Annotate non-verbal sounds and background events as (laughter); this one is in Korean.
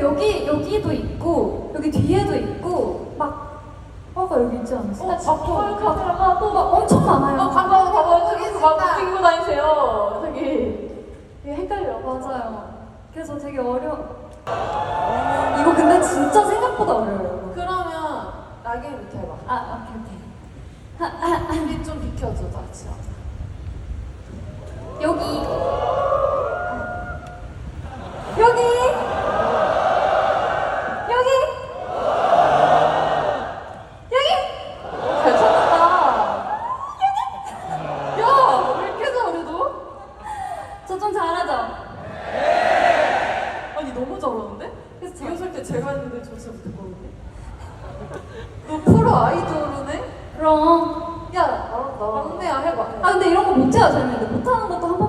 여기 여기도 있고 여기 뒤에도 있고 막 화가 여기 있지 않았어요? 어, 막 어, 털, 가들하고 막 엄청 많아요. 가방, 가방, 저기 막 들고 다니세요. 저기. 이게 헷갈려. 맞아요. 그래서 되게 어려. 이거 근데 진짜 생각보다 어려워요. 그러면 낙엽부터 해봐. 아, 아, 오케이, 오케이. 우리 좀 비켜줘, 같이. 여기 너무 잘하는데? 그래서 저- 리허설 때 제가 했는데 저 진짜 못했거든요. (laughs) 너 프로 아이돌이네? 그럼. 야, 나, 나 막내야 해봐. 아 근데 이런 거 못해요 저는. 근데 못하는 것도 한 번만.